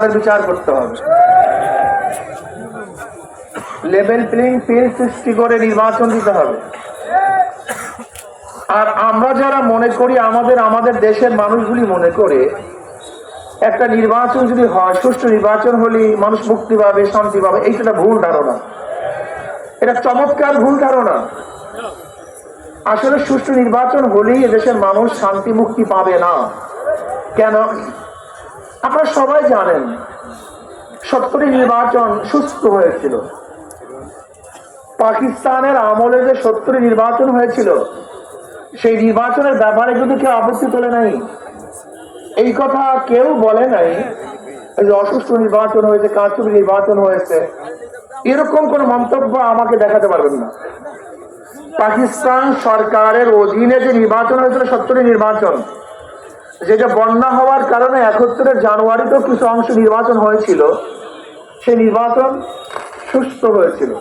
বিচার করতে হবে। লেভেল প্লেইং ফিল্ড সৃষ্টি করে নির্বাচন দিতে হবে। আর আমরা যারা মনে করি, আমাদের আমাদের দেশের মানুষগুলি মনে করে, একটা নির্বাচন যদি হয়, সুষ্ঠু নির্বাচন হলে মানুষ মুক্তি পাবে, শান্তি পাবে এইটা ভুল ধারণা। এটা চমৎকার ভুল ধারণা। আসলে সুষ্ঠু নির্বাচন হলেই এদেশের মানুষ শান্তি, মুক্তি পাবে না। কেন? আপনারা সবাই জানেন সত্তরের নির্বাচন সুস্থ হয়েছিল। পাকিস্তানের আমলে যে সত্তরের নির্বাচন হয়েছিল, সেই নির্বাচনের ব্যাপারে যদি কেউ আপত্তি তোলে নাই, এই কথা কেউ বলে নাই যে অসুস্থ নির্বাচন হয়েছে, কারচুপি নির্বাচন হয়েছে, এরকম কোন মন্তব্য আমাকে দেখাতে পারবেন না। পাকিস্তান সরকারের অধীনে যে নির্বাচন হয়েছিল সত্তরের নির্বাচন যেটা বন্যা হওয়ার কারণে একত্রের জানুয়ারিতেও কিছু অংশ নির্বাচন হয়েছিল, সেই নির্বাচন সুস্থ হয়েছিল,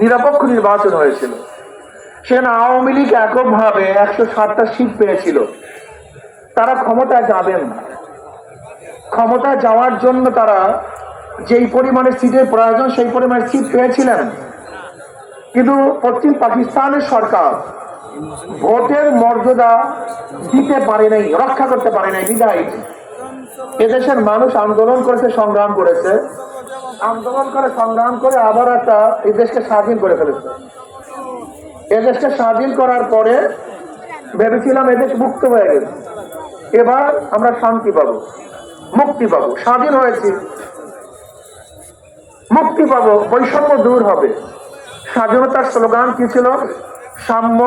নিরপেক্ষ নির্বাচন হয়েছিল। সেখানে আওয়ামী লীগ এককভাবে একশো ষাটটা সিট পেয়েছিল। তারা ক্ষমতায় যাবেন ক্ষমতায় যাওয়ার জন্য তারা যেই পরিমাণে সিটের প্রয়োজন, সেই পরিমাণে সিট পেয়েছিলেন। কিন্তু পশ্চিম পাকিস্তানের সরকার ভোটের মর্যাদা দিতে পারে নাই, রক্ষা করতে পারে নাই, বিদায়। এদেশের মানুষ আন্দোলন করেছে, সংগ্রাম করেছে। আন্দোলন করে, সংগ্রাম করে আবার একটা এই দেশকে স্বাধীন করে ফেলেছে। এদেশকে স্বাধীন করার পরে ভেবেছিলাম এদেশ মুক্ত হয়ে গেছে। এবার আমরা শান্তি পাবো, মুক্তি পাবো, স্বাধীন হয়েছি। মুক্তি পাবো, বৈষম্য দূর হবে। স্বাধীনতার স্লোগান কি ছিল? সাম্য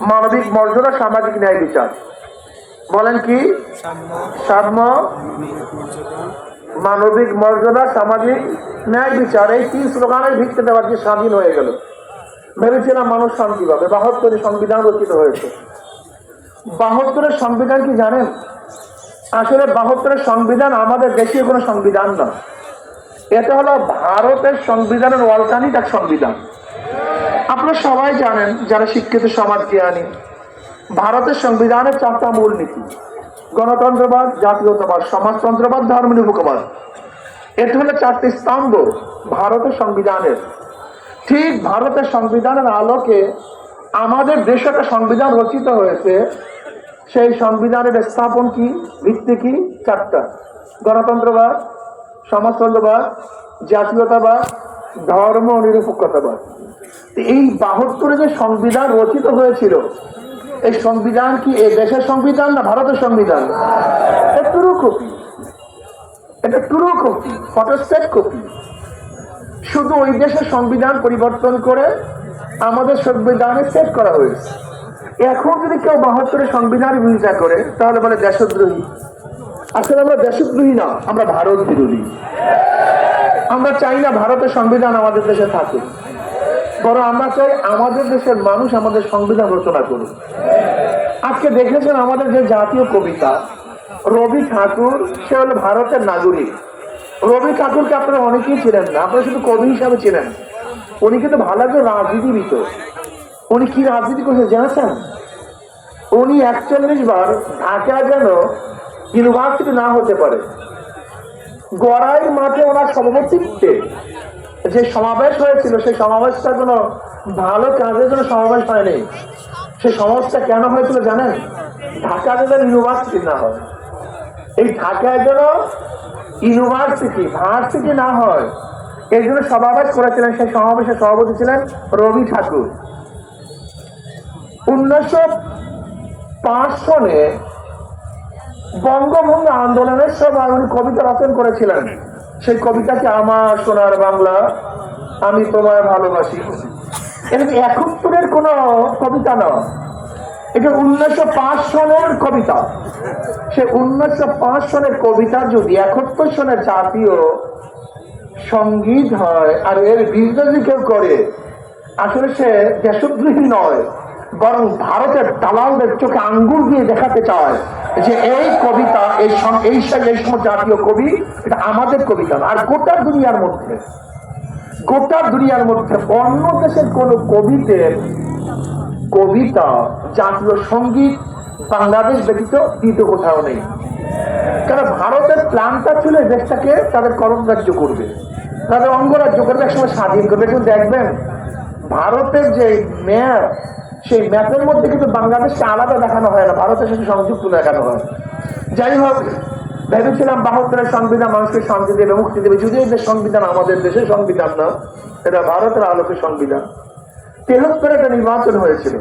মানবিক মর্যাদা সামাজিক ন্যায় বিচার। বলেন কি? সাম্য মানবিক মর্যাদা সামাজিক ন্যায় বিচার। এই তিন স্লোগানের ভিত্তিতে আজকে স্বাধীন হয়ে গেল। ভেবেছিলাম মানুষ শান্তি পাবে। বাহাত্তরের সংবিধান রচিত হয়েছে। বাহাত্তরের সংবিধান কি জানেন? আসলে বাহাত্তরের সংবিধান আমাদের দেশীয় কোনো সংবিধান না। এটা হলো ভারতের সংবিধানের অল্টারনেট এক সংবিধান। আপনারা সবাই জানেন, যারা শিক্ষিত সমাজ জ্ঞানী, ভারতের সংবিধানের চারটা মূলনীতি গণতন্ত্রবাদ, জাতীয়তাবাদ, সমাজতন্ত্রবাদ ধর্মনিরপেক্ষবাদ এটা হলো চারটি স্তম্ভ ভারতের সংবিধানের। ঠিক ভারতের সংবিধানের আলোকে আমাদের দেশে একটা সংবিধান রচিত হয়েছে। সেই সংবিধানের স্থাপন কি, ভিত্তি কি, চারটা। গণতন্ত্রবাদ, সমাজতন্ত্রবাদ, জাতীয়তাবাদ, ধর্ম নিরপেক্ষতাবাদ। এই বাহাত্তরে যে সংবিধান রচিত হয়েছিল, এই সংবিধান কি এই দেশের সংবিধান না ভারতের সংবিধান? শুধু ওই দেশের সংবিধান পরিবর্তন করে আমাদের সংবিধানে সেট করা হয়েছে। এখন যদি কেউ বাহাত্তরের সংবিধান বিরোধিতা করে, তাহলে বলে দেশদ্রোহী। আসলে আমরা দেশদ্রোহী না, আমরা ভারত বিরোধী আমরা চাই না ভারতের সংবিধান আমাদের দেশে থাকে বরং আমরা চাই আমাদের দেশের মানুষ আমাদের সংবিধান রচনা করুক। আজকে দেখেছেন আমাদের যে জাতীয় কবিতা, রবি ঠাকুর, সে হলো ভারতের নাগরিক। রবি ঠাকুরকে আপনারা অনেকেই ছিলেন না, আপনারা শুধু কবি হিসাবে ছিলেন উনি কিন্তু ভালো একজন রাজনীতিবিদ। উনি কি রাজনীতি করছে জানেছেন উনি একচল্লিশ বার ঢাকা যেন ইউনিভার্সিটি না হতে পারে। গড়াই মাঠে ওনার সভাপতিত্বে যে সমাবেশ হয়েছিল, সেই সমাবেশটা কোনো ভালো কাজের জন্য সমাবেশ হয়নি। সেই সমাবেশটা কেন হয়েছিল জানেন? ঢাকা যেন ইউনিভার্সিটি না হয়। এই ঢাকায় যেন ইউনিভার্সিটি ভার্সিটি না হয় এই জন্য সমাবেশ করেছিলেন, সেই সমাবেশের সভাপতি ছিলেন রবি ঠাকুর। উনিশশো পাঁচ সনে বঙ্গভঙ্গ আন্দোলনের সময় উনি কবিতা রচনা করেছিলেন। সেই কবিতাকে আমার সোনার বাংলা, আমি তোমায় ভালোবাসি। এটা একাত্তরের কোন কবিতা না? এটা উনিশশো পাঁচ সনের কবিতা। সে উনিশশো পাঁচ সনের কবিতা যদি একাত্তর সনের জাতীয় সংগীত হয় আর এর বিরোধী কেউ করে, আসলে সে দেশদ্রোহী নয়। বরং ভারতের দালালদের চোখে আঙ্গুল দিয়ে দেখাতে চায় যে এই কবিতা, এই এই সমস্ত জাতীয় কবি, এটা আমাদের কবিতা আর গোটা দুনিয়ার মধ্যে, গোটা দুনিয়ার মধ্যে অন্য দেশের কোন কবিদের কবিতা, জাতীয় সংগীত বাংলাদেশ ব্যতীত দ্বিতীয় কোথাও নেই। কারণ ভারতের প্ল্যানটা ছিল দেশটাকে তাদের রাজ্য করবে। তাদের অঙ্গরাজ্য করবে, একসময় স্বাধীন করবে। কিন্তু দেখবেন, ভারতের যে ম্যাপ সেই ম্যাপের মধ্যে কিন্তু বাংলাদেশকে আলাদা দেখানো হয় না, ভারতের সাথে সংযুক্ত দেখানো হয়? যাই হোক, ভেবেছিলাম বাহাত্তরের সংবিধান মানুষকে শান্তি দেবে, মুক্তি দেবে, যদিও এদের সংবিধান আমাদের দেশের সংবিধান না, এটা ভারতের আলোকের সংবিধান। তেহত্তরে একটা নির্বাচন হয়েছিল।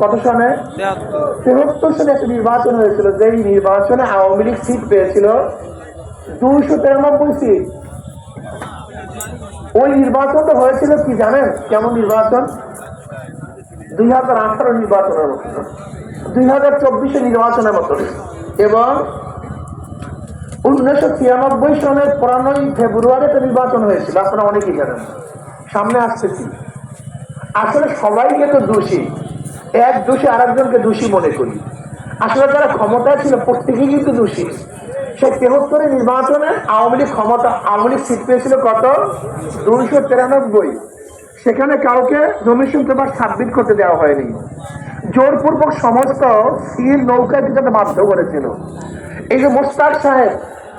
কত সনে? তেহত্তর সালে একটা নির্বাচন হয়েছিল, যেই নির্বাচনে আওয়ামী লীগ সিট পেয়েছিল দুইশো তিরানব্বই সিট। ওই নির্বাচনটা হয়েছিল কি জানেন? কেমন নির্বাচন? দুই হাজার আঠারো নির্বাচনের মতো। দুই হাজার চব্বিশে নির্বাচনের মতো। এবং উনিশশো ছিয়ানব্বই সনের পনেরোই ফেব্রুয়ারিতে নির্বাচন হয়েছিল, আপনারা অনেকেই জানেন। সামনে আসতেছি আসলে সবাইকে তো দোষী। এক দোষী আরেকজনকে দোষী মনে করি। আসলে যারা ক্ষমতায় ছিল, প্রত্যেকেই কিন্তু দোষী। সেই তেহত্তরের নির্বাচনে আওয়ামী লীগ ক্ষমতা, আওয়ামী লীগ সিট পেয়েছিল কত? দুইশো তিরানব্বই। সেখানে কাউকে নমিনেশন পেপার সাবমিট করতে দেওয়া হয়নি। জোরপূর্বক সমস্ত সিল নৌকায় দিতে বাধ্য করেছিল। এই যে মুস্তাক সাহেব,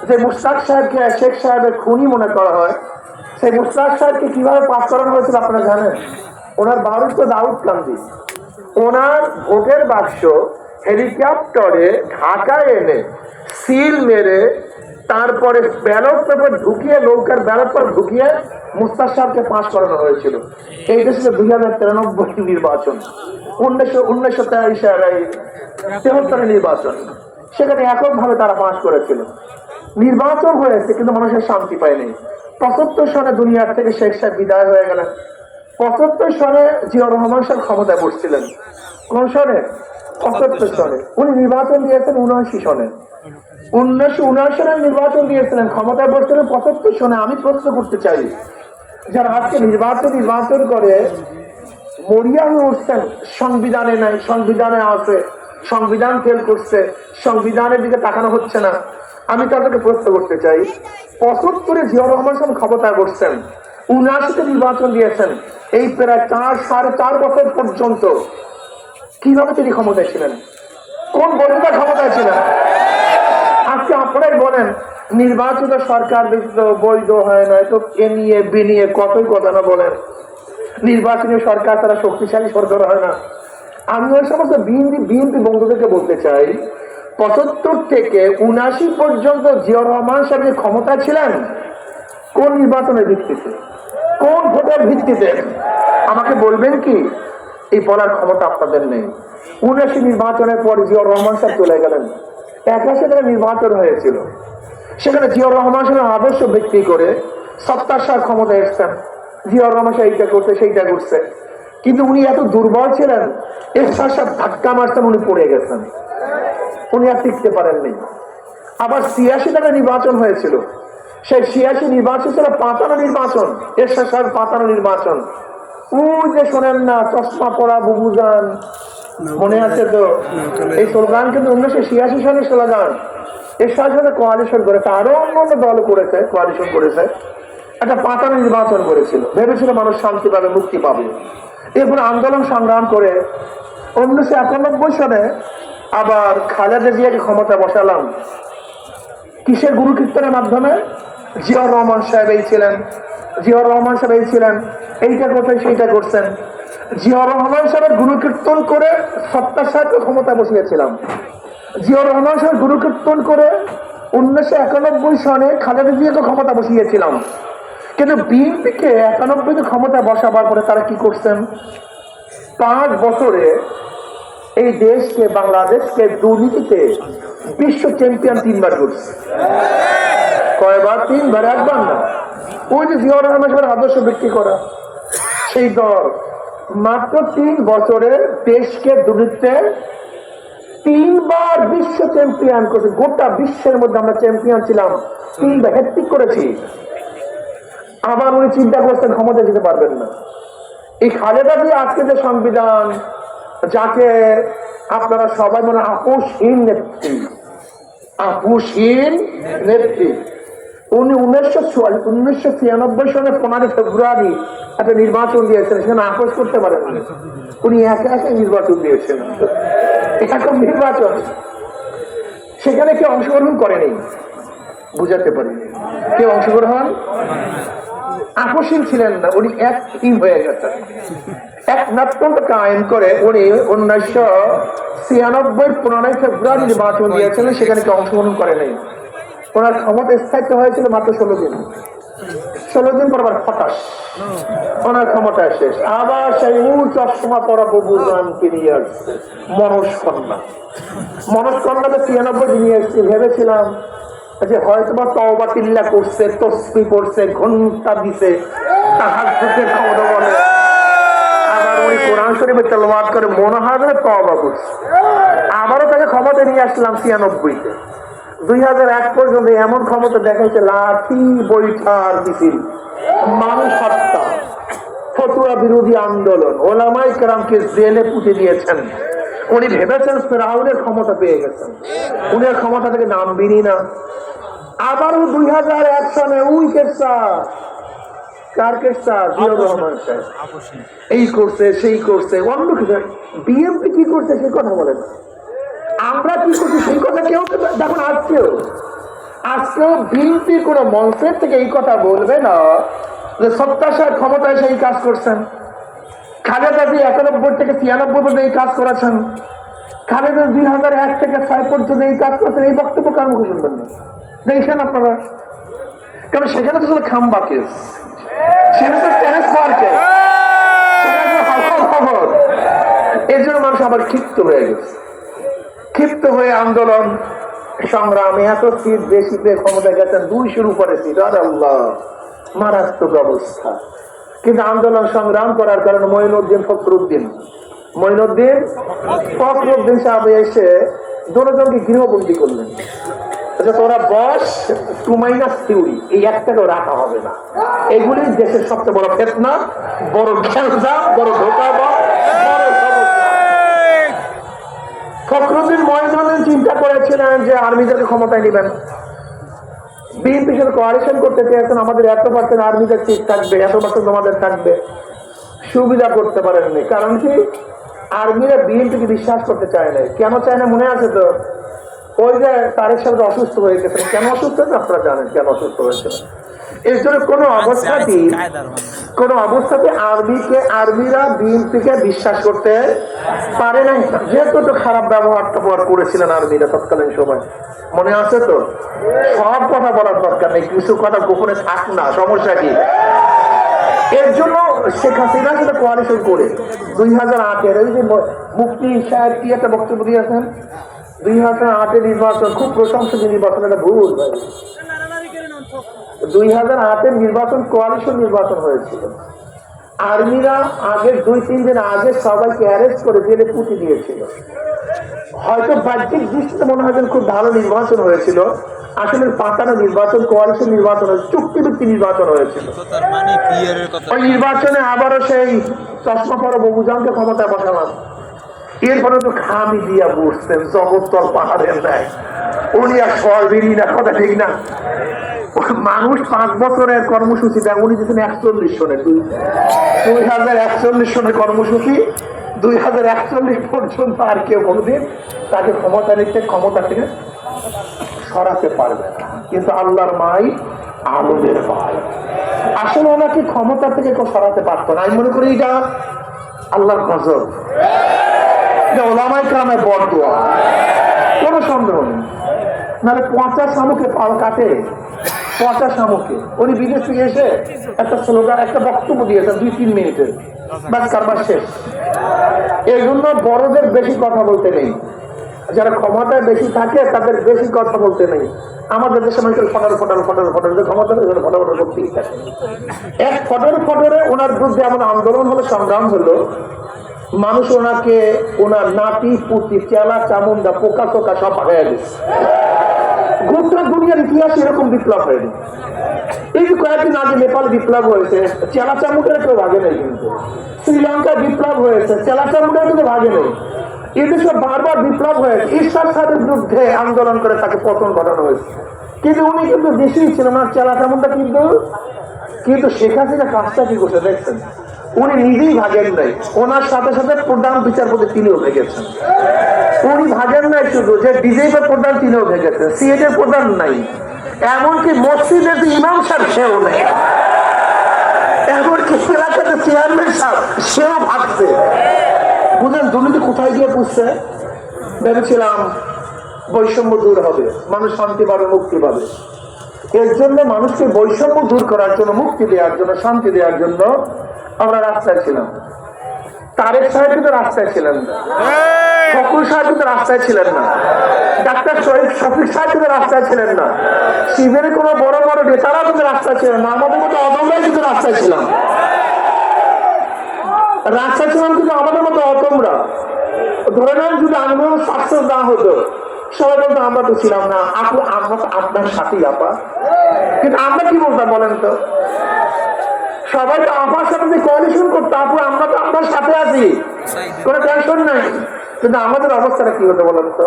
যে মুস্তাক সাহেবকে শেখ সাহেবের খুনি মনে করা হয়, সেই মুস্তাক সাহেবকে কীভাবে পাস করানো হয়েছিল আপনারা জানেন? ওনার বাড়ি তো দাউদ কান্দি। ওনার ভোটের বাক্স হেলিকপ্টারে ঢাকায় এনে সিল মেরে তারপরে ব্যালট পেপার ঢুকিয়ে, নৌকার ব্যালট পেপার ঢুকিয়ে মুস্তাক সাহেবকে পাস করানো হয়েছিল। এইটা ছিল দুই হাজার তিরানব্বই নির্বাচন, উনিশশো উনিশশো তেহত্তরের নির্বাচন। সেখানে এককভাবে তারা পাস করেছিল। নির্বাচন হয়েছে, কিন্তু মানুষের শান্তি পায়নি। পঁচাত্তর সনে দুনিয়ার থেকে শেখ সাহেব বিদায় হয়ে গেলেন। পঁচাত্তর সনে জিয়া রহমান সাহেব ক্ষমতায় বসছিলেন। কোন সনে? পঁচাত্তর সনে। উনি নির্বাচন দিয়েছেন উনআশি সনে। উনিশশো উনআশি সনের নির্বাচন দিয়েছিলেন, ক্ষমতায় বসছিলেন পঁচাত্তর সনে। আমি প্রশ্ন করতে চাই, যারা আজকে নির্বাচন নির্বাচন করে, মরিয়া হয়ে উঠছেন, সংবিধানে নাই, সংবিধানে আছে, সংবিধান ফেল করছে, সংবিধানের দিকে তাকানো হচ্ছে না। আমি তাদেরকে প্রশ্ন করতে চাই, পঁচাত্তরে জিয়া রহমান সাহেব ক্ষমতায় বসছেন, উনআশিতে নির্বাচন দিয়েছেন, এই প্রায় চার, সাড়ে চার বছর পর্যন্ত কীভাবে তিনি ক্ষমতায় ছিলেন? কোন বন্ধুটা ক্ষমতায় ছিলেন? আজকে আপনারাই বলেন, নির্বাচিত সরকার ব্যতীত বৈধ হয় না তো এ নিয়ে, বি নিয়ে কতই কথা না বলেন। নির্বাচনী সরকার তারা শক্তিশালী সরকার হয় না। আমি ওই সমস্ত বিএনপি বিএনপি বন্ধুদেরকে বলতে চাই, পঁচাত্তর থেকে উনাশি পর্যন্ত জিয়া রহমান সাহেব যে ক্ষমতা ছিলেন, কোন নির্বাচনের ভিত্তিতে? কোন ভোটের ভিত্তিতে? আমাকে বলবেন কি? এই বলার ক্ষমতা আপনাদের নেই। উনাশি নির্বাচনের পর জিয়া রহমান সাহেব চলে গেলেন। একাশি থেকে নির্বাচন হয়েছিল। সেখানে রহমান সাহেব আদর্শ ব্যক্তি করে সত্তার ক্ষমতা এসছেন। রহমান সাহেব এইটা করছে, সেইটা করছে। কিন্তু উনি এত দুর্বল ছিলেন এরশাদ সাহেব ধাক্কা মারছেন, উনি পড়ে গেছেন। উনি আর টিকতে পারেননি। আবার ছিয়াশি টাকা নির্বাচন হয়েছিল। সেই ছিয়াশি নির্বাচন ছিল পাতানো নির্বাচন। এরশাদ সাহেব পাতানো নির্বাচন। ওই যে শোনেন না, চশমা পড়া বুবুজান মনে আছে তো? এই স্লোগান কিন্তু উনিশশো ছিয়াশি সালের স্লোগান এর সাথে সাথে কোয়ালিশন করেছে। আরও অন্য অন্য দল করেছে কোয়ালিশন করেছে। একটা পাতানো নির্বাচন করেছিল। ভেবেছিল মানুষ শান্তি পাবে, মুক্তি পাবে। এরপর আন্দোলন সংগ্রাম করে উনিশশো একানব্বই সালে আবার খালেদা জিয়াকে ক্ষমতা বসালাম। কিসের গুরু কীর্তনের মাধ্যমে? জিয়াউর রহমান সাহেব এই ছিলেন। জিয়াউর রহমান সাহেব এই ছিলেন। এইটা করছেন সেইটা করছেন। জিয়াউর রহমান সাহেবের গুরু কীর্তন করে সত্তার সাহেবকে ক্ষমতা বসিয়েছিলাম। জিয়াউর রহমান সাহেব গুরু কীর্তন করে উনিশশো একানব্বই সনে খালেদা জিয়াকে ক্ষমতা বসিয়েছিলাম। কিন্তু বিএনপিকে একানব্বইতে ক্ষমতা বসাবার পরে তারা কি করছেন? পাঁচ বছরে এই দেশকে, বাংলাদেশকে, দুর্নীতিতে বিশ্ব চ্যাম্পিয়ন তিনবার করছে। কয়বার? তিনবার, একবার না। ওই যে জিয়াউর রহমান সাহেবের আদর্শ বিক্রি করা। সেই দল মাত্র তিন বছরে দেশকে দুর্নীতিতে তিনবার বিশ্ব চ্যাম্পিয়ন করেছে। গোটা বিশ্বের মধ্যে আমরা চ্যাম্পিয়ন ছিলাম। তিনবার হ্যাট্রিক করেছি। আবার উনি চিন্তা করছেন ক্ষমতা যেতে পারবেন না। এই খালেদা দিয়ে আজকে যে সংবিধান, যাকে আপনারা সবাই মনে আপোষহীন নেত্রী। আপোষহীন নেত্রী। উনি উনিশশো চুয়াল্লিশ, উনিশশো ছিয়ানব্বই সালে পনেরো ফেব্রুয়ারি একটা নির্বাচন দিয়েছেন সেখানে আপোষ করতে পারেন উনি একা একা নির্বাচন দিয়েছেন। এরকম নির্বাচন। সেখানে কেউ অংশগ্রহণ করেনি। বুঝাতে পারি। কেউ অংশগ্রহণ? আকর্ষণ ছিলেন না, উনি এক টিম হয়ে গেছেন। এক নাট্যন্ত কায়েম করে উনি উনিশশো ছিয়ানব্বই, পনেরোই ফেব্রুয়ারি নির্বাচন দিয়েছিলেন, সেখানে কেউ অংশগ্রহণ করে নাই ওনার ক্ষমতা স্থায়িত্ব হয়েছিল মাত্র ষোলো দিন। ষোলো দিন পর আবার হতাশ। ওনার ক্ষমতা শেষ। আবার সেই উ চশমা পরা গানকে নিয়ে আসছে মনোজ কন্যা ছিয়ানব্বই নিয়ে এসেছি, ভেবেছিলাম যে হয়তো বা তওবা, তিল্লা করছে, তসবি করছে, ঘণ্টা দিছে, তাহার চোখের ক্ষমতা বলে। আবার ওই করছে। আবারও তাকে ক্ষমতা নিয়ে আসলাম ছিয়ানব্বইতে। দুই হাজার এক পর্যন্ত এমন ক্ষমতা দেখাইছে, লাঠি, বৈঠার, মিছিল। মানুষ হত্যা, ফতুয়া বিরোধী আন্দোলন। ওলামাই কেরামকে জেলে পুঁতে দিয়েছেন। উনি ভেবেছেন ফেরাউনের ক্ষমতা পেয়ে গেছেন। উনি ক্ষমতা থেকে নামবিনি না। আবারও দুই হাজার এক সালে উই কেসা কার কেসা জিয়াউর রহমান এই করছে, সেই করছে। অন্য কিছু বিএনপি কি করছে সেই কথা বলেন আমরা কি করছি? সেই কথা কেউ তো দেখুন আজকেও। আজকেও বিএনপি কোন মঞ্চের থেকে এই কথা বলবে না যে সত্তাশার ক্ষমতায় সেই কাজ করছেন। খালেদা দিয়ে একানব্বই থেকে ছিয়ানব্বই পর্যন্ত এই কাজ করেছেন। খালেদা দুই হাজার এক থেকে ছয় পর্যন্ত এই কাজ করেছেন। এই বক্তব্য কার মুখে শুনবেন না? দেখছেন আপনারা। কারণ সেখানে তো শুধু খাম্বা কেস। সেখানে তো টেনিস মার্কেট। এর জন্য মানুষ আবার ক্ষিপ্ত হয়ে গেছে। ক্ষিপ্ত হয়ে আন্দোলন, সংগ্রামে ক্ষমতা গেছেন সিট আর আল্লাহ, মারাত্মক অবস্থা। কিন্তু আন্দোলন সংগ্রাম করার কারণে মঈনুদ্দিন ফখরুদ্দিন মঈনুদ্দিন ফখরুদ্দিন সাহেব এসে দুজনকে গৃহবন্দী করলেন। আচ্ছা বস টু মাইনাস এই রাখা হবে না। এগুলি দেশের সবচেয়ে বড় ফেতনা, বড় খেলসা বড় ধোকা বড় সমস্যা ফখরুদ্দিন মহেন্দ্রদিন চিন্তা করেছিলেন যে আর্মিদেরকে ক্ষমতায় নেবেন। বিএনপির সাথে কোয়ারেশন করতে চেয়েছেন, আমাদের এত পার্সেন্ট আর্মিদের সিট থাকবে, এত পার্সেন্ট তোমাদের থাকবে। সুবিধা করতে পারেননি। কারণ কি? আর্মিরা বিএনপিকে বিশ্বাস করতে চায় না কেন চায় না মনে আছে তো? ওই যে তারের সাথে অসুস্থ হয়ে গেছে কেন অসুস্থ হয়েছে আপনারা জানেন কেন অসুস্থ হয়েছিল এর জন্য কোনো অবস্থাতেই কোন অবস্থাতে আরবিকে আরবিরা বিএনপিকে বিশ্বাস করতে পারে নাই। যেহেতু তো খারাপ ব্যবহার ব্যবহার করেছিলেন আরবিরা তৎকালীন সময়। মনে আছে তো? সব কথা বলার দরকার নেই। কিছু কথা গোপনে থাক না সমস্যা কি? এর জন্য শেখ হাসিনা সেটা কোয়ালিশন করে। দুই হাজার আটের ওই যে মুক্তি সাহেব কি একটা বক্তব্য দিয়েছেন? দুই হাজার আটের নির্বাচন খুব প্রশংসনীয় নির্বাচন এটা ভুল। ভাই দুই হাজার আটের নির্বাচন কোয়ালিশন নির্বাচন হয়েছিল। আর্মিরা আগের দুই তিন দিন আগে সবাইকে অ্যারেস্ট করে জেলে পুঁতে দিয়েছিল। হয়তো বাহ্যিক দৃষ্টিতে মনে হয় খুব ভালো নির্বাচন হয়েছিল। আসলে পাতানো নির্বাচন কোয়ালিশন নির্বাচন হয়েছে চুক্তিভিত্তিক নির্বাচন হয়েছিল। মানে ওই নির্বাচনে আবারও সেই চশমা পরা বহুজনকে ক্ষমতায় বসালাম। এরপরে তো খামি দিয়া বসতেন জগৎতল পাহাড়ের নেয় উনি আর সরবেরি না, কথা ঠিক না। মানুষ পাঁচ বছরের কর্মসূচি দেয়, উনি দিচ্ছেন একচল্লিশ সনের দুই। দুই হাজার একচল্লিশ সনের কর্মসূচি, দুই হাজার একচল্লিশ পর্যন্ত আর কেউ কোনোদিন তাকে ক্ষমতা নিতে, ক্ষমতা থেকে সরাতে পারবে না। কিন্তু আল্লাহর মাই আলমের মাই। আসলে ওনাকে ক্ষমতা থেকে কেউ সরাতে পারতো না। আমি মনে করি এটা আল্লাহর গজব। এটা ওলামাই কামে বড় দোয়া কোনো সন্দেহ নেই। নাহলে পচা শামুকে পাল কাটে। পচা শামুকে। উনি বিদেশ থেকে এসে একটা স্লোগান, একটা বক্তব্য দিয়েছেন দুই, তিন মিনিটের। বাস কারবার শেষ। এই জন্য বড়দের বেশি কথা বলতে নেই। যারা ক্ষমতায় বেশি থাকে, তাদের বেশি কথা বলতে নেই। আমাদের দেশে মানুষের ফটার ফটার ফটার ফটার ক্ষমতা ফটার ফটার করতেই থাকে। এক ফটর ফটরে ওনার বিরুদ্ধে এমন আন্দোলন হলো, সংগ্রাম হলো। মানুষ ওনাকে, ওনার নাতি, পুতি, চেলা চামুন্ডা পোকা টোকা সব হয়ে গেছে। গোটা দুনিয়ার ইতিহাসে এরকম বিপ্লব হয়নি। এই যে কয়েকদিন আগে নেপাল বিপ্লব হয়েছে, চেলা চামুন্ডার কেউ ভাগে নেই কিন্তু। শ্রীলঙ্কায় বিপ্লব হয়েছে, চেলা চামুন্ডার কিন্তু ভাগে নেই। এদেশে বারবার বিপ্লব হয়েছে। ঈশ্বর সাহেবের বিরুদ্ধে আন্দোলন করে তাকে পতন ঘটানো হয়েছে। কিন্তু উনি কিন্তু দেশেই ছিলেন না চেলা চামুন্ডা কিন্তু কিন্তু শেখ হাসিনা কাজটা কি করছে দেখছেন? উনি নিজেই ভাগেন নাই ওনার সাথে সাথে প্রধান বিচারপতি তিনিও ভেগেছেন। উনি ভাগেন নাই শুধু, যে বিজেপি প্রধান তিনিও ভেগেছেন সিএড এর প্রধান নাই। এমনকি মসজিদের যে ইমাম সাহেব, সেও নেই। এমনকি এলাকাতে চেয়ারম্যান সাহেব, সেও ভাগছে। বুঝলেন, দুর্নীতি কোথায় গিয়ে বুঝছে ভেবেছিলাম বৈষম্য দূর হবে, মানুষ শান্তি পাবে, মুক্তি পাবে। এর জন্য মানুষকে বৈষম্য দূর করার জন্য, মুক্তি দেওয়ার জন্য, শান্তি দেওয়ার জন্য আমরা রাস্তায় ছিলাম। তারেক সাহেব কিন্তু রাস্তায় ছিলেন না। সাহেব কিন্তু রাস্তায় ছিলেন না। ডাক্তার শহীদ শফিক সাহেব কিন্তু রাস্তায় ছিলেন না। শিবের কোনো বড় বড় নেতারা কিন্তু রাস্তায় ছিলেন না। আমাদের মতো অদমরাই কিন্তু রাস্তায় ছিলাম। রাস্তায় ছিলাম কিন্তু আমাদের মতো অতমরা ধরে নেন যদি আন্দোলন সাকসেস না হতো সবাই বলতো আমরা তো ছিলাম না। আপু আমরা তো আপনার সাথেই আপা। কিন্তু আমরা কি বলতাম বলেন তো? সবাই তো আমার সাথে যে কোয়ালিশন করতো, আপু, আমরা তো আপনার সাথে আছি। কোনো টেনশন নাই। কিন্তু আমাদের অবস্থাটা কি হতো বলেন তো?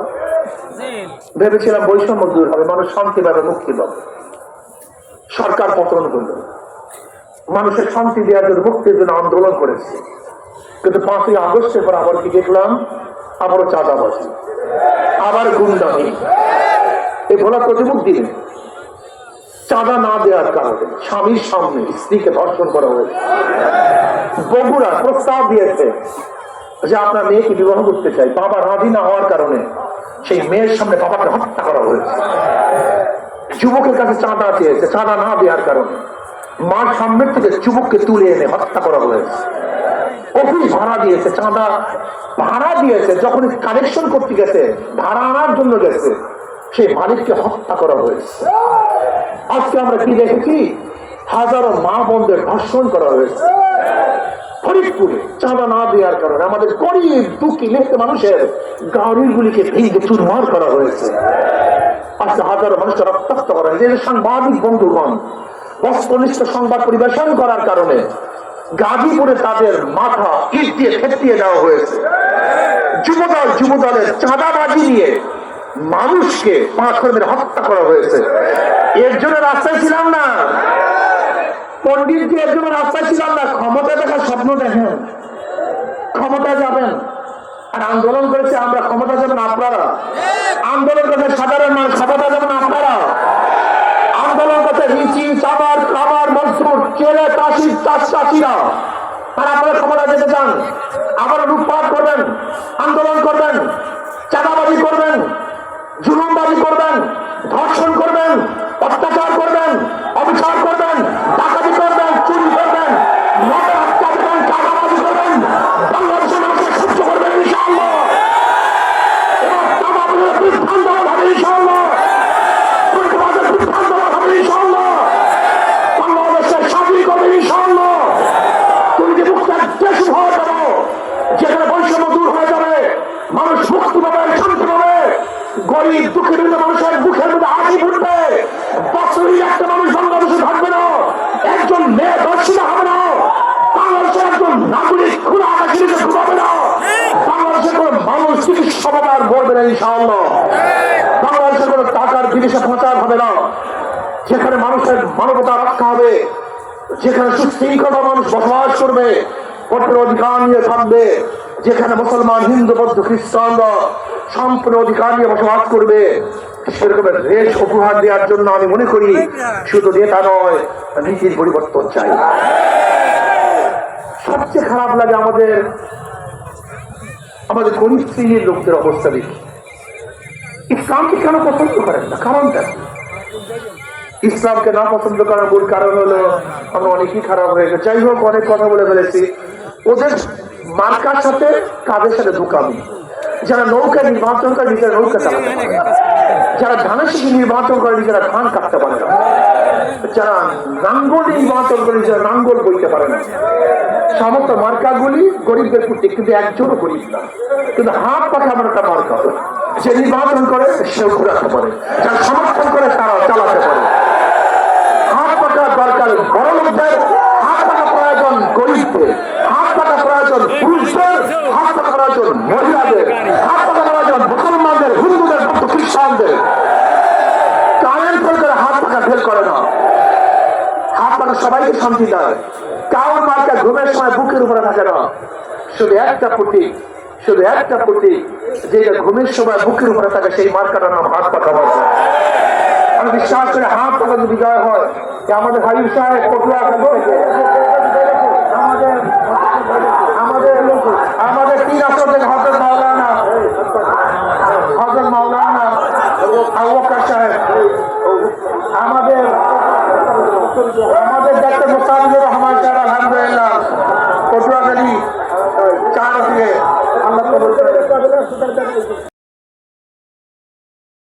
ভেবেছিলাম বৈষম্য দূর হবে, মানুষ শান্তি পাবে, মুক্তি পাবে। সরকার পতন করল। মানুষের শান্তি দেওয়ার জন্য, মুক্তির জন্য আন্দোলন করেছে। কিন্তু পাঁচই আগস্টের পর আবার কি দেখলাম? আবারও চাঁদাবাজি। আবার গুন্ডামি। এই ভোলা প্রতিমুখ দিলেন চাঁদা না দেওয়ার কারণে স্বামীর সামনে স্ত্রীকে ধর্ষণ করা হয়েছে। বগুড়া প্রস্তাব দিয়েছে যে আপনার মেয়েকে বিবাহ করতে চাই। বাবা রাজি না হওয়ার কারণে সেই মেয়ের সামনে বাবাকে হত্যা করা হয়েছে। যুবকের কাছে চাঁদা চেয়েছে, চাঁদা না দেওয়ার কারণে মার সামনের থেকে যুবককে তুলে এনে হত্যা করা হয়েছে। অফিস ভাড়া দিয়েছে, চাঁদা ভাড়া দিয়েছে যখন কালেকশন করতে গেছে, ভাড়া আনার জন্য গেছে, সেই মালিককে হত্যা করা হয়েছে। আজকে আমরা কি দেখেছি? হাজারো মা বোনদের ধর্ষণ করা হয়েছে। ফরিদপুরে চাঁদা না দেওয়ার কারণে আমাদের গরিব, দুঃখী মানুষের ভেঙে চুরমার করা হয়েছে। আজকে হাজারো মানুষকে রক্তাক্ত সাংবাদিক বন্ধুগণ, বস্তুনিষ্ঠ সংবাদ পরিবেশন করার কারণে গাজীপুরে তাদের মাথা ইট দিয়ে ফেটিয়ে দেওয়া হয়েছে। যুবদল, যুবদলের চাঁদাবাজি নিয়ে মানুষকে পাঁচ কর্মীর হত্যা করা হয়েছে। এর জন্য রাস্তায় ছিলাম না। পন্ডিত এর জন্য রাস্তায় ছিলাম না। ক্ষমতা দেখার স্বপ্ন দেখেন। ক্ষমতা যাবেন। আর আন্দোলন করেছে আমরা। ক্ষমতা যাবেন আপনারা। আন্দোলন করেছে সাধারণ মানুষ। ক্ষমতা যাবেন আপনারা। আন্দোলন করতে রিচি চাবার কাবার মজদুর চেলে চাষি চাষ চাষিরা আর আপনারা ক্ষমতা যেতে চান। আবার লুটপাট করবেন, আন্দোলন করবেন, চাঁদাবাজি করবেন। জুলুমবাজি করবেন ধর্ষণ করবেন অত্যাচার করবেন অবিচার করবেন চুরি করবেন মদের হত্যা করবেন চাঁদাবাজি করবেন বাংলাদেশের মানুষকে সহ্য করবেন ইনশাআল্লাহ এবার চাঁদাবাজির বিভ্রান্ত হবে ইনশাআল্লাহ পরিবারের বিভ্রান্ত হবে ইনশাআল্লাহ বাংলাদেশের স্বাধীন করবে ইনশাআল্লাহ তুমি যে মুক্তার দেশ হয়ে যাব যেখানে বৈষম্য দূর হয়ে যাবে মানুষ মুক্তি পাবে শান্তি পাবে গরিব দুঃখের মধ্যে মানুষের মুখের মধ্যে হাসি ফুটবে বছরই একটা মানুষ বাংলাদেশে থাকবে না একজন মেয়ে দর্শিত হবে না বাংলাদেশের একজন নাগরিক খোলা আকাশের নিচে ঘুমাবে না বাংলাদেশের কোন মানুষ আর মরবে না ইনশাআল্লাহ কোন টাকার বিদেশে পাচার হবে না। যেখানে মানুষের মানবতা রক্ষা হবে, যেখানে সুশৃঙ্খলা মানুষ বসবাস করবে ভোটের অধিকার নিয়ে থাকবে, যেখানে মুসলমান, হিন্দু, বৌদ্ধ, খ্রিস্টানরা সম্পূর্ণ অধিকার নিয়ে বসবাস করবে, সেরকমের দেশ উপহার দেওয়ার জন্য আমি মনে করি শুধু নেতা নয়, নীতির পরিবর্তন চাই। সবচেয়ে খারাপ লাগে আমাদের আমাদের গরিব শ্রেণির লোকদের অবস্থা দেখি ইসলামকে কেন পছন্দ করেন না? কারণটা ইসলামকে না পছন্দ করার মূল কারণ হলো, আমরা অনেকই খারাপ হয়ে গেছে। যাই হোক, অনেক কথা বলে ফেলেছি। ওদের মার্কার সাথে কাদের সাথে ঢুকামি যারা নৌকা নির্বাচন করে, নিজেরা নৌকা চালাতে পারে যারা ধানের শিখে নির্বাচন করে, নিজেরা ধান কাটতে পারে না। যারা নাঙ্গল নির্বাচন করে নিজেরা নাঙ্গল বইতে পারে না, সমস্ত মার্কাগুলি গরিবদের প্রতি কিন্তু একজনও গরিব না। কিন্তু হাত পাখা আমার একটা মার্কা যে নির্বাচন করে সেও ঘুরাতে পারে। যারা সমর্থন করে, তারা চালাতে পারে। হাত পাকা দরকার বড় লোকদের হাত পাকা প্রয়োজন গরিবদের, হাত পাকা প্রয়োজন পুরুষদের, হাত পাকা প্রয়োজন মহিলাদের, হাত পাকা প্রয়োজন মুসলমানদের, হিন্দুদের খ্রিস্টানদের কারেন্ট ফেল করে হাত পাকা ফেল করে না হাত পাকা সবাইকে শান্তি দেয় কাউর মার্কা ঘুমের সময় বুকের উপরে থাকে না। শুধু একটা প্রতীক শুধু একটা প্রতীক যেটা ঘুমের সময় বুকের উপরে থাকে, সেই মার্কাটার নাম হাত মার্কা। আমি বিশ্বাস করি হাত পাখা যদি বিজয় হয় আমাদের হাবিব সাহেব পটুয়া আমাদের আমাদের তিন আসর হজরত মাওলানা হজরত মাওলানা সাহেব। আমাদের আমাদের ডাক্তার মুস্তাফিজুর রহমান স্যার আলহামদুলিল্লাহ পটুয়াখালী চার দিয়ে আল্লাহ কবুল।